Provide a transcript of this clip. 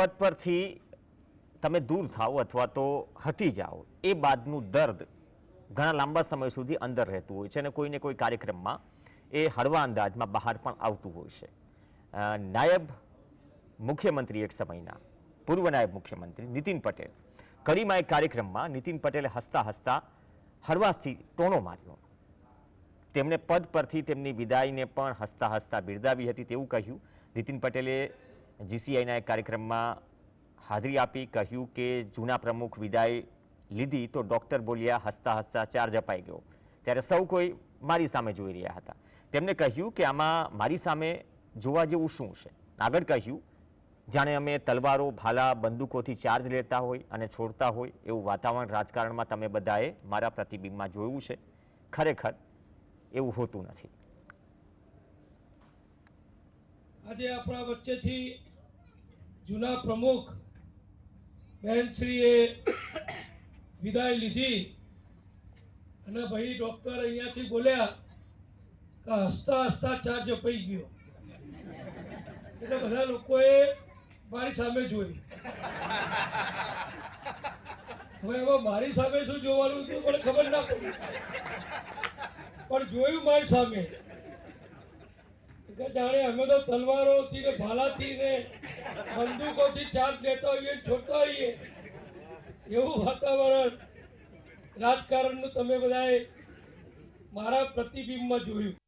પદ પરથી તમે દૂર થાઓ અથવા તો હટી જાઓ, એ બાદનું દર્દ ઘણા લાંબા સમય સુધી અંદર રહેતું હોય છે અને કોઈને કોઈ કાર્યક્રમમાં એ હળવા અંદાજમાં બહાર પણ આવતું હોય છે. નાયબ મુખ્યમંત્રી એક સમયના, પૂર્વ નાયબ મુખ્યમંત્રી નીતિન પટેલ. કડીમાં એક કાર્યક્રમમાં નીતિન પટેલે હસતા હસતા હળવાશથી ટોણો માર્યો. તેમણે પદ પરથી તેમની વિદાયને પણ હસતા હસતા બિરદાવી હતી તેવું કહ્યું. નીતિન પટેલે જીસીઆઈના એક કાર્યક્રમમાં હાજરી આપી કહ્યું કે જૂના પ્રમુખ વિદાય લીધી તો ડૉક્ટર બોલ્યા હસતા હસતા ચાર્જ અપાઈ ગયો. ત્યારે સૌ કોઈ મારી સામે જોઈ રહ્યા હતા. તેમણે કહ્યું કે આમાં મારી સામે જોવા જેવું શું છે? આગળ કહ્યું, જાણે અમે તલવારો, ભાલા, બંદૂકોથી ચાર્જ લેતા હોય અને છોડતા હોય એવું વાતાવરણ રાજકારણમાં તમે બધાએ મારા પ્રતિબિંબમાં જોયું છે? ખરેખર એવું હોતું નથી. આજે આપણા વચ્ચેથી જૂના પ્રમુખ બહેનશ્રીએ વિદાય લીધી અને ભાઈ ડૉક્ટર અહીંયાથી બોલ્યા કે હસતા હસતા ચાર્જ અપાઈ ગયો. એટલે બધા લોકોએ મારી સામે જોઈ હવે એમાં મારી સામે શું જોવાનું હતું મને ખબર ના પડી. પણ જોયું મારી સામે. કે જાણે અમે તો તલવારોથી ને ભાલાથી ને બંદૂકોથી ચાર્જ લેતા હોઈએ છોડતા હોઈએ એવું વાતાવરણ રાજકારણનું તમે બધાએ મારા પ્રતિબિંબમાં જોયું.